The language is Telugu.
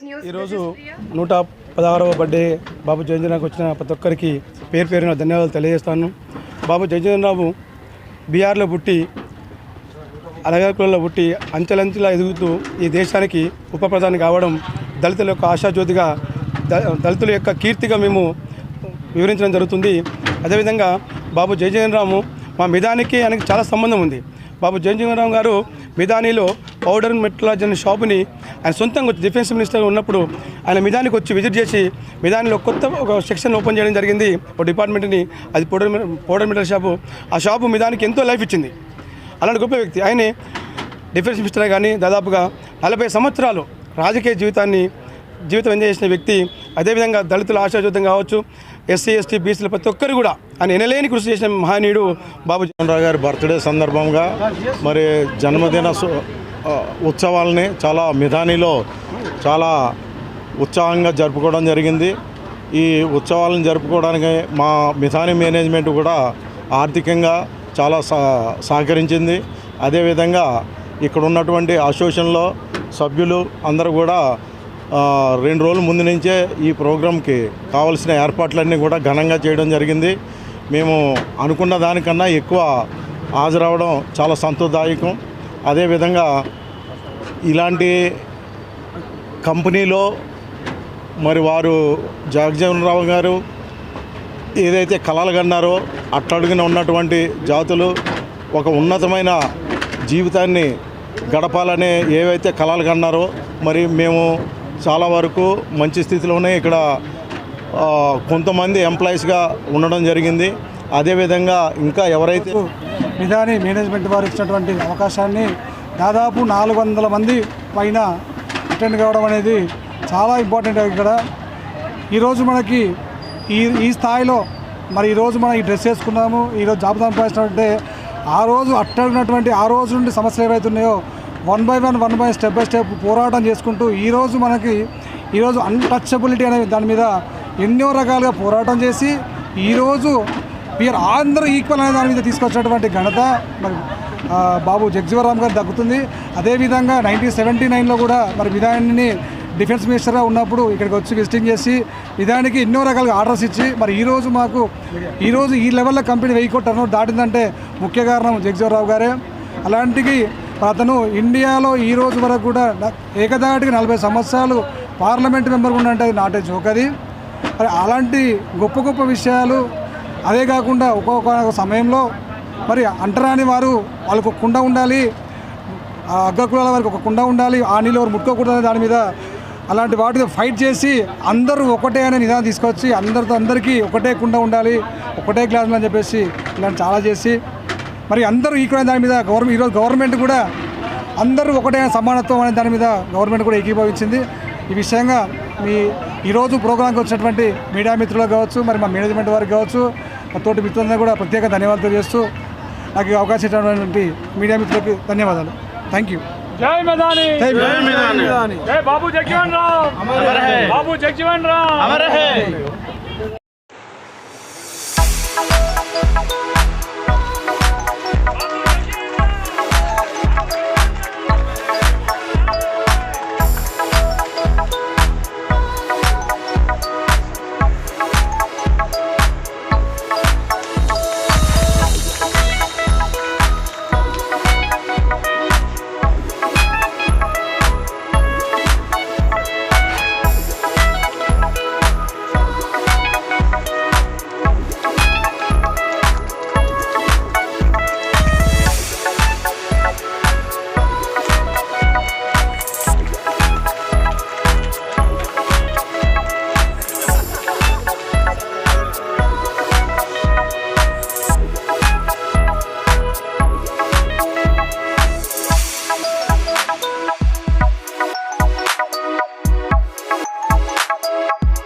ఈరోజు నూట పదహారవ బర్త్డే బాబు జయంజనకు వచ్చిన ప్రతి ఒక్కరికి పేరు పేరున ధన్యవాదాలు తెలియజేస్తాను. బాబు జయంజనరావు బీహార్లో పుట్టి అనగాకులలో పుట్టి అంచెలంచెలా ఎదుగుతూ ఈ దేశానికి ఉప ప్రధాని కావడం దళితుల యొక్క ఆశాజ్యోతిగా ద- దళితుల యొక్క కీర్తిగా మేము వివరించడం జరుగుతుంది. అదేవిధంగా బాబు జయజయరాము మా మిదానికి ఆయనకి చాలా సంబంధం ఉంది. బాబు జయజయరామ్ గారు మిదానిలో పౌడర్ మెట్రాలజీ అనే షాపుని ఆయన సొంతంగా వచ్చి డిఫెన్స్ మినిస్టర్ ఉన్నప్పుడు ఆయన మిదానికి వచ్చి విజిట్ చేసి మిదానిలో కొత్త ఒక సెక్షన్ ఓపెన్ చేయడం జరిగింది. ఒక డిపార్ట్మెంట్ని అది పౌడర్ పౌడర్ మెటల్ షాపు. ఆ షాపు మిదానికి ఎంతో లైఫ్ ఇచ్చింది. అలాంటి గొప్ప వ్యక్తి. ఆయనే డిఫెన్స్ మినిస్టర్ కానీ దాదాపుగా నలభై సంవత్సరాలు రాజకీయ జీవితాన్ని జీవితం ఎంజాయ్ చేసిన వ్యక్తి. అదేవిధంగా దళితుల ఆశాజ్యోతం కావచ్చు ఎస్సీ ఎస్టీ బీసీల ప్రతి ఒక్కరు కూడా ఆయన ఎనలేని కృషి చేసిన మహనీయుడు బాబు రావు గారి బర్త్డే సందర్భంగా మరి జన్మదిన సు- ఉత్సవాల్ని చాలా మిధానిలో చాలా ఉత్సాహంగా జరుపుకోవడం జరిగింది. ఈ ఉత్సవాలను జరుపుకోవడానికి మా మిధాని మేనేజ్మెంట్ కూడా ఆర్థికంగా చాలా సహ సహకరించింది. అదేవిధంగా ఇక్కడ ఉన్నటువంటి అసోసియేషన్లో సభ్యులు అందరూ కూడా రెండు రోజుల ముందు నుంచే ఈ ప్రోగ్రాంకి కావలసిన ఏర్పాట్లన్నీ కూడా ఘనంగా చేయడం జరిగింది. మేము అనుకున్న దానికన్నా ఎక్కువ హాజరవడం చాలా సంతోషదాయకం. అదేవిధంగా ఇలాంటి కంపెనీలో మరి వారు జగజీవనరావు గారు ఏదైతే కలలు కన్నారో అట్టడుగున ఉన్నటువంటి జాతులు ఒక ఉన్నతమైన జీవితాన్ని గడపాలనే ఏవైతే కళలు కన్నారో మరి మేము చాలా వరకు మంచి స్థితిలోనే ఇక్కడ కొంతమంది ఎంప్లాయీస్గా ఉండడం జరిగింది. అదేవిధంగా ఇంకా ఎవరైతే నిదాని మేనేజ్మెంట్ వారు ఇచ్చినటువంటి అవకాశాన్ని దాదాపు నాలుగు వందల మంది పైన అటెండ్ కావడం అనేది చాలా ఇంపార్టెంట్ ఇక్కడ. ఈరోజు మనకి ఈ ఈ స్థాయిలో మరి ఈరోజు మనం ఈ డ్రెస్ వేసుకున్నాము ఈరోజు జాబ్ సంపాదించినట్టే ఆ రోజు అట్టడినటువంటి ఆ రోజు నుండి సమస్యలు ఏవైతున్నాయో one by one one by step by step పోరాటం చేసుకుంటూ ఈరోజు మనకి ఈరోజు అన్టచబిలిటీ అనే దాని మీద ఎన్నో రకాలుగా పోరాటం చేసి ఈరోజు వీఆర్ అందరూ ఈక్వల్ అనే దాని మీద తీసుకొచ్చినటువంటి ఘనత మరి బాబు జగ్జీవరామ్ గారు దక్కుతుంది. అదేవిధంగా నైన్టీన్ సెవెంటీ నైన్లో కూడా మరి విధానాన్ని డిఫెన్స్ మినిస్టర్గా ఉన్నప్పుడు ఇక్కడికి వచ్చి విజిటింగ్ చేసి విధానికి ఎన్నో రకాలుగా ఆర్డర్స్ ఇచ్చి మరి ఈరోజు మాకు ఈరోజు ఈ లెవెల్లో కంపెనీ వెయ్యి కోట్ల టర్న్ దాటిందంటే ముఖ్య కారణం జగ్జీవరావు గారే. అలాంటికి అతను ఇండియాలో ఈ రోజు వరకు కూడా ఏకదాటికి నలభై సంవత్సరాలు పార్లమెంట్ మెంబర్ కూడా అంటే నాటే జోక్ అది. మరి అలాంటి గొప్ప గొప్ప విషయాలు అదే కాకుండా ఒక్కొక్క సమయంలో మరి అంటరాని వారు వాళ్ళకు కుండ ఉండాలి ఆ అగ్రకులాల వారికి ఒక కుండ ఉండాలి ఆ నీళ్ళు ఎవరు ముట్టుకోకూడదు దాని మీద అలాంటి వాటితో ఫైట్ చేసి అందరూ ఒకటే అనే నిదానం తీసుకొచ్చి అందరితో అందరికీ ఒకటే కుండ ఉండాలి ఒకటే గ్లాసులు అని చెప్పేసి ఇలాంటి చాలా చేసి మరి అందరూ ఈక్వల్ దాని మీద గవర్నమెంట్ ఈరోజు గవర్నమెంట్ కూడా అందరూ ఒకటే సమానత్వం అనే దాని మీద గవర్నమెంట్ కూడా ఏకీభవించింది. ఈ విషయంగా మీ ఈరోజు ప్రోగ్రాంకి వచ్చినటువంటి మీడియా మిత్రులకు కావచ్చు మరి మా మేనేజ్మెంట్ వారికి కావచ్చు మా తోటి మిత్రులందరూ కూడా ప్రత్యేక ధన్యవాదాలు తెలియజేస్తూ నాకు అవకాశం ఇచ్చినటువంటి మీడియా మిత్రులకి ధన్యవాదాలు. థ్యాంక్ యూ జై మెదాని! జై మిదాని. జై బాబు జగ్జీవన్ రామ్! బాబు జగ్జీవన్ రామ్!